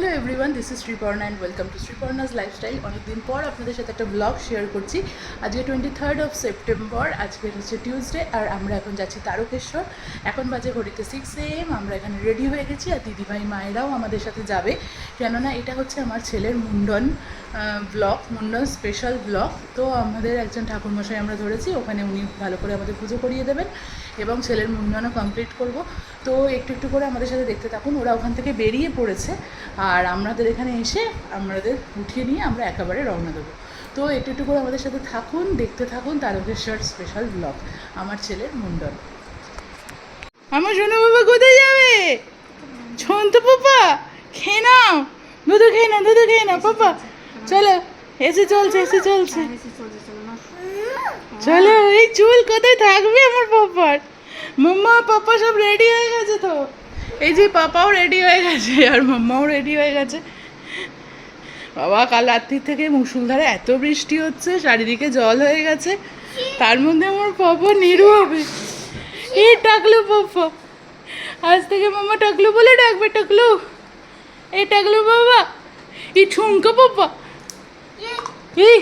Hello everyone this is Sriparna and welcome to Sriparna's lifestyle অনেকদিন পর আপনাদের সাথে একটা ব্লগ শেয়ার করছি। আজকে টোয়েন্টি থার্ড অফ সেপ্টেম্বর আজকে হচ্ছে টিউসডে আর আমরা এখন যাচ্ছি তারকেশ্বর। এখন বাজে ঘড়িতে সিক্স এম আমরা এখানে রেডি হয়ে গেছি আর দিদিভাই মায়েরাও আমাদের সাথে যাবে। কেননা এটা হচ্ছে আমার ছেলের mundan blog mundan special blog তো আমাদের একজন ঠাকুরমশাই আমরা ধরেছি, ওখানে উনি ভালো করে আমাদের পুজো করিয়ে দেবেন এবং ছেলের মুন্ডনও কমপ্লিট করব। তো একটু একটু করে আমাদের সাথে দেখতে থাকুন, ওরা ওখান থেকে বেরিয়ে পড়েছে। আর আমাদের এখানে এসে আমাদের উঠিয়ে নিয়ে আমরা একেবারে রওনা দেবো। তো একটু একটু করে আমাদের সাথে থাকুন, দেখতে থাকুন তারকেশ্বর স্পেশাল ব্লগ আমার ছেলের মুন্ডন। আমার সোনা বাবা কোথায় যাবে? ছন্ত পাপা খেয়ে নাও। দুধু খেয়ে নাও, দুধু খেয়ে নাও পাপা চলো, এসে চলছে এসে চলছে। চলো, এই চুল কোথায় থাকবে আমার পাপার মাম্মা, পাপা সব রেডি হয়ে গেছে তো। এই যে পাপাও রেডি হয়ে গেছে আর মাম্মাও রেডি হয়ে গেছে। বাবা কাল রাত্রির থেকে মুসুলধারে এত বৃষ্টি হচ্ছে চারিদিকে জল হয়ে গেছে। তার মধ্যে আমার পাপা নিরু হবে। এই টাকলু পাপা। আজ থেকে মামা টাকলু বলে ডাকবে টাকলু। এই টাকলু বাবা এই ঠুমকা পাপা। এই।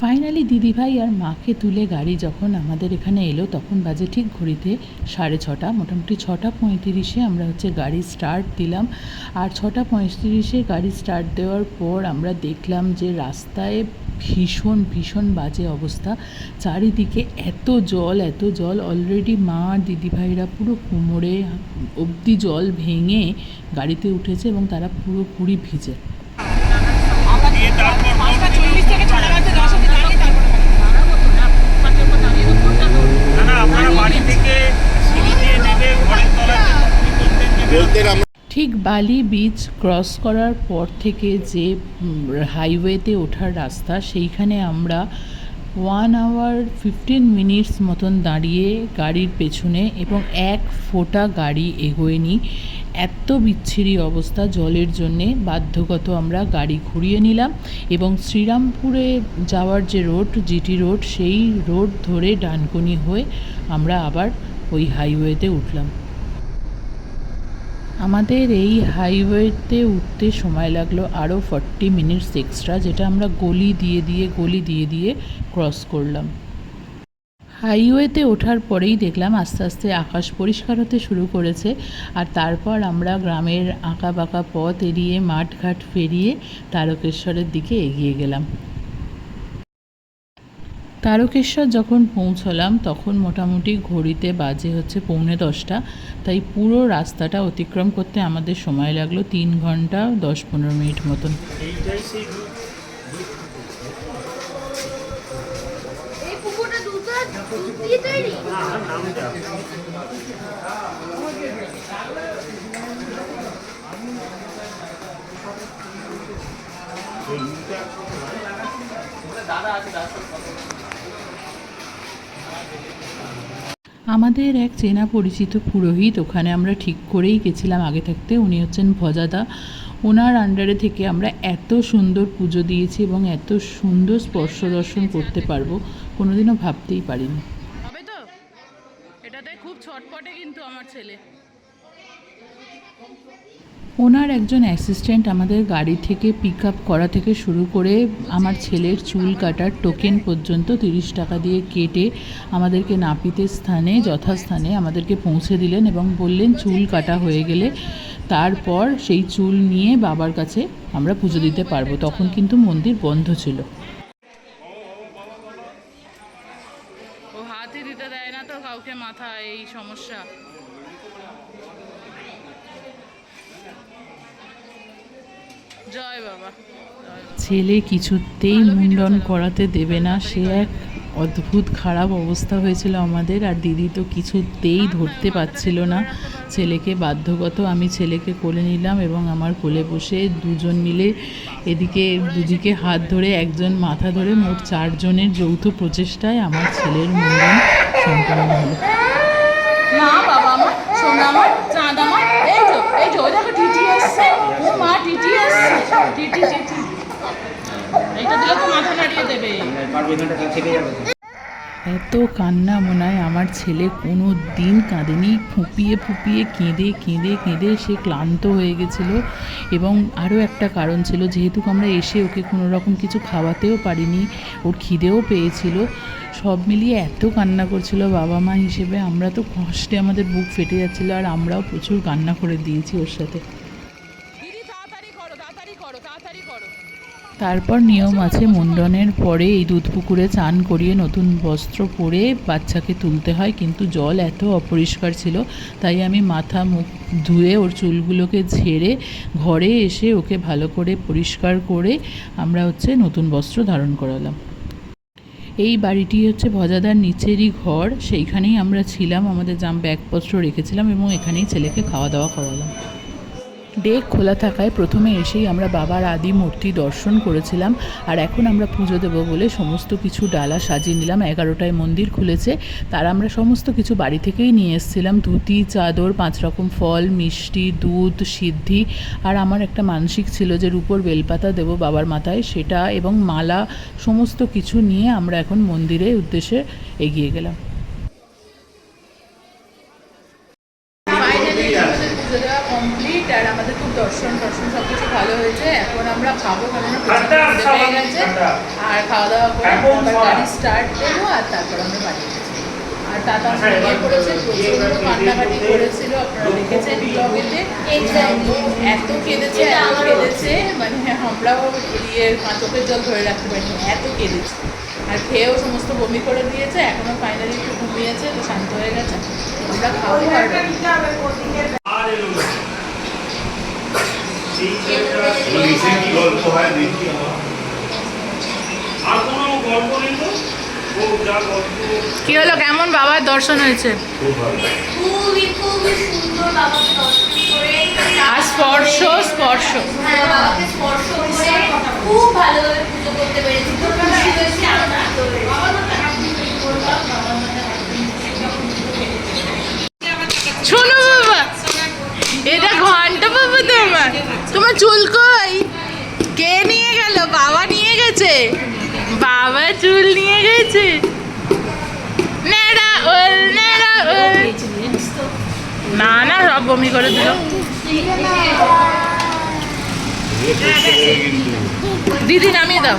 ফাইনালি দিদিভাই আর মাকে তুলে গাড়ি যখন আমাদের এখানে এলো, তখন বাজে ঠিক ঘড়িতে সাড়ে ছটা, মোটামুটি ছটা পঁয়ত্রিশে আমরা হচ্ছে গাড়ি স্টার্ট দিলাম। আর ছটা পঁয়ত্রিশে গাড়ি স্টার্ট দেওয়ার পর আমরা দেখলাম যে রাস্তায় ভীষণ ভীষণ বাজে অবস্থা। চারিদিকে এত জল এত জল অলরেডি মা আর দিদিভাইরা পুরো কোমরে অবধি জল ভেঙে গাড়িতে উঠেছে এবং তারা পুরোপুরি ভিজে পাঁচটা চল্লিশ থেকে ছটা বাজতে দশ অব্দি দাঁড়িয়ে তারপরে না না আপনারা বাড়ি থেকে সিঁড়ি দিয়ে নেমে ঘরের তলাতে করতেন যে বলতে ঠিক বালি বিচ ক্রস করার পর থেকে যে হাইওয়েতে ওঠার রাস্তা, সেইখানে আমরা ওয়ান আওয়ার ফিফটিন মিনিটস মতন দাঁড়িয়ে গাড়ির পেছনে এবং এক ফোঁটা গাড়ি এগোয়নি এত বিচ্ছিরি অবস্থা, জলের জন্যে বাধ্যগত আমরা গাড়ি ঘুরিয়ে নিলাম এবং শ্রীরামপুরে যাওয়ার যে রোড জিটি রোড সেই রোড ধরে ডানকুনি হয়ে আমরা আবার ওই হাইওয়েতে উঠলাম। আমাদের এই হাইওয়েতে উঠতে সময় লাগল আরও ফর্টি মিনিটস এক্সট্রা, যেটা আমরা গলি দিয়ে দিয়ে, গলি দিয়ে দিয়ে ক্রস করলাম। হাইওয়েতে ওঠার পরেই দেখলাম আস্তে আস্তে আকাশ পরিষ্কার হতে শুরু করেছে আর তারপর আমরা গ্রামের আঁকা বাঁকা পথ এড়িয়ে মাঠঘাট পেরিয়ে তারকেশ্বরের দিকে এগিয়ে গেলাম। তারকেশ্বর যখন পৌঁছলাম তখন মোটামুটি ঘড়িতে বাজে হচ্ছে পৌনে দশটা। তাই পুরো রাস্তাটা অতিক্রম করতে আমাদের সময় লাগল তিন ঘণ্টা দশ পনেরো মিনিট মতন। এইটাই সেই রূপ। আমাদের এক চেনা পরিচিত পুরোহিত, ওখানে আমরা ঠিক করেই গেছিলাম আগে থাকতে। উনি হচ্ছেন ভজাদা। ওনার আন্ডারে থেকে আমরা এত সুন্দর পুজো দিয়েছি এবং এত সুন্দর স্পর্শ দর্শন করতে পারব, কোনোদিনও ভাবতেই পারিনি। খুব ছটপটে কিন্তু আমার ছেলে। ওনার একজন অ্যাসিস্ট্যান্ট আমাদের গাড়ি থেকে পিক আপ করা থেকে শুরু করে আমার ছেলের চুল কাটার টোকেন পর্যন্ত তিরিশ টাকা দিয়ে কেটে আমাদেরকে নাপিতের স্থানে, যথাস্থানে আমাদেরকে পৌঁছে দিলেন এবং বললেন, চুল কাটা হয়ে গেলে তারপর সেই চুল নিয়ে বাবার কাছে আমরা পুজো দিতে পারব। তখন কিন্তু মন্দির বন্ধ ছিল। দিতে দেয় না তো কাউকে মাথা এই সমস্যা। জয় বাবা। ছেলে কিছুতেই মুন্ডন করাতে দেবে না। সে এক অদ্ভুত খারাপ অবস্থা হয়েছিল আমাদের আর দিদি তো কিছুতেই ধরতে পারছিল না। ছেলেকে বাধ্যগত আমি ছেলেকে কোলে নিলাম এবং আমার কোলে বসে দুজন মিলে এদিকে দুদিকে হাত ধরে একজন মাথা ধরে মোট চারজনের যৌথ প্রচেষ্টায় আমার ছেলের মুন্ডন সম্পন্ন হলো না বাবা আমার সোনা আমার চাঁদ আমার এই তো এই তো ওই দেখো টিটি এসছে ও মা টিটি এসছে টিটি টিটি এইটা দিলে তো মাথা নাড়িয়ে দেবে এত কান্না মনে হয় আমার ছেলে কোনো দিন কাঁদেনি, ফুপিয়ে ফুপিয়ে কেঁদে কেঁদে কেঁদে সে ক্লান্ত হয়ে গেছিল। এবং আরও একটা কারণ ছিল, যেহেতু আমরা এসে ওকে কোনো রকম কিছু খাওয়াতেও পারিনি, ওর খিদেও পেয়েছিল, সব মিলিয়ে এত কান্না করছিল বাবা মা হিসেবে। আমরা তো কষ্টে আমাদের বুক ফেটে যাচ্ছিল আর আমরাও প্রচুর কান্না করে দিয়েছি ওর সাথে দিদি তাড়াতাড়ি করো তাড়াতাড়ি করো তাড়াতাড়ি করো তারপর নিয়ম আছে, মুন্ডনের পরে এই দুধ পুকুরে চান করিয়ে নতুন বস্ত্র পরে বাচ্চাকে তুলতে হয়। কিন্তু জল এত অপরিষ্কার ছিল, তাই আমি মাথা মুখ ধুয়ে ওর চুলগুলোকে ঝেড়ে ঘরে এসে ওকে ভালো করে পরিষ্কার করে আমরা হচ্ছে নতুন বস্ত্র ধারণ করালাম। এই বাড়িটি হচ্ছে ভজাদার নিচেরই ঘর, সেইখানেই আমরা ছিলাম, আমাদের জাম ব্যাগপত্র রেখেছিলাম এবং এখানেই ছেলেকে খাওয়া দাওয়া করালাম। ডেক খোলা থাকায় প্রথমে এসেই আমরা বাবার আদি মূর্তি দর্শন করেছিলাম আর এখন আমরা পুজো দেবো বলে সমস্ত কিছু ডালা সাজিয়ে নিলাম এগারোটায় মন্দির খুলেছে তার আমরা সমস্ত কিছু বাড়ি থেকেই নিয়ে এসেছিলাম ধুতি চাদর পাঁচ রকম ফল মিষ্টি দুধ সিদ্ধি আর আমার একটা মানসিক ছিল যে রূপোর বেলপাতা দেবো বাবার মাথায় সেটা এবং মালা সমস্ত কিছু নিয়ে আমরা এখন মন্দিরের উদ্দেশ্যে এগিয়ে গেলাম। কমপ্লিট আর আমাদের খুব দর্শন দর্শন সব কিছু ভালো হয়েছে। এখন আমরা খাব কারণ পেয়ে গেছে। আর খাওয়া দাওয়া করে আবার গাড়ি স্টার্ট দেবো আর তারপর আমরা বাড়ি আর টাটা ঘুমিয়ে পড়েছে প্রচণ্ড কান্নাকাটি করেছিল আপনারা দেখেছেন ব্লগেতে এত কেঁদেছে এত কেঁদেছে মানে আমরাও ইয়ে চোখের জল ধরে রাখতে পারিনি এত কেঁদেছে। আর খেয়েও সমস্ত বমি করে দিয়েছে এখনও ফাইনালি একটু ঘুমিয়েছে তো শান্ত হয়ে গেছে। আমরা খাব। আর এলো না। এই ছেলেটা নিচে কি গল্প হয় দেখি আর কোনো গল্প নেই তো? ও যা গল্প। কি হলো? কেমন বাবার দর্শন হয়েছে? করে। আর স্পর্শ স্পর্শ। হ্যাঁ করে খুব ভালোভাবে পুজো করতে পেরেছি। শোনো বাবা এটা ঘণ্টা বাবা তোমার। তোমার চুল কই বাবা চুল নিয়ে গেছে। নেড়া ওল নেড়া ওল। না না সব বমি করে দিল। দিদি নামিয়ে দাও।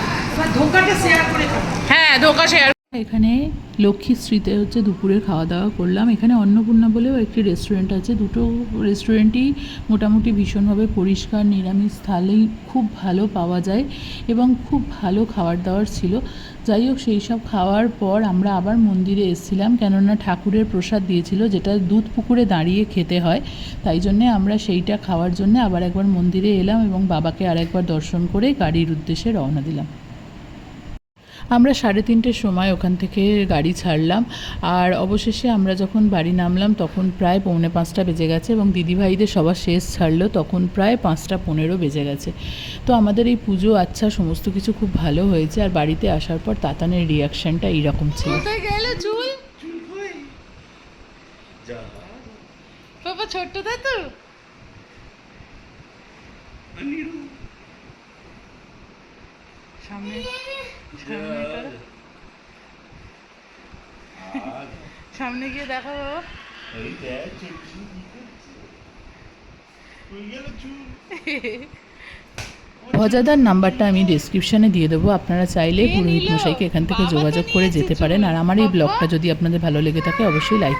হ্যাঁ ধোকা শেয়ার এখানে লক্ষ্মী লক্ষ্মীশ্রীতে হচ্ছে দুপুরের খাওয়া দাওয়া করলাম। এখানে অন্নপূর্ণা বলেও একটি রেস্টুরেন্ট আছে। দুটো রেস্টুরেন্টই মোটামুটি ভীষণভাবে পরিষ্কার, নিরামিষ থালি খুব ভালো পাওয়া যায় এবং খুব ভালো খাবার দাবার ছিল। যাই হোক, সেই সব খাওয়ার পর আমরা আবার মন্দিরে এসেছিলাম কেননা ঠাকুরের প্রসাদ দিয়েছিল, যেটা দুধ পুকুরে দাঁড়িয়ে খেতে হয়। তাই জন্যে আমরা সেইটা খাওয়ার জন্য আবার একবার মন্দিরে এলাম এবং বাবাকে আরেকবার দর্শন করে গাড়ির উদ্দেশ্যে রওনা দিলাম। আমরা সাড়ে তিনটের সময় ওখান থেকে গাড়ি ছাড়লাম। আর অবশেষে আমরা যখন বাড়ি নামলাম তখন প্রায় পৌনে পাঁচটা বেজে গেছে এবং দিদিভাইদের সবার শেষ ছাড়লো তখন প্রায় পাঁচটা পনেরো বেজে গেছে। তো আমাদের এই পুজো আচ্ছা সমস্ত কিছু খুব ভালো হয়েছে। আর বাড়িতে আসার পর তাতানের রিয়াকশানটা এইরকম ছিল। বাবা ছোট্ট দা তো সামনে। সামনে গিয়ে দেখো বাবা এই দেখ চুল চুল কি করছে? কই গেল চুল? ভজাদার নাম্বারটা আমি ডিসক্রিপশানে দিয়ে দেবো আপনারা চাইলে পুরোহিত মশাইকে এখান থেকে যোগাযোগ করে যেতে পারেন আর আমার এই ব্লগটা যদি আপনাদের ভালো লেগে থাকে অবশ্যই লাইক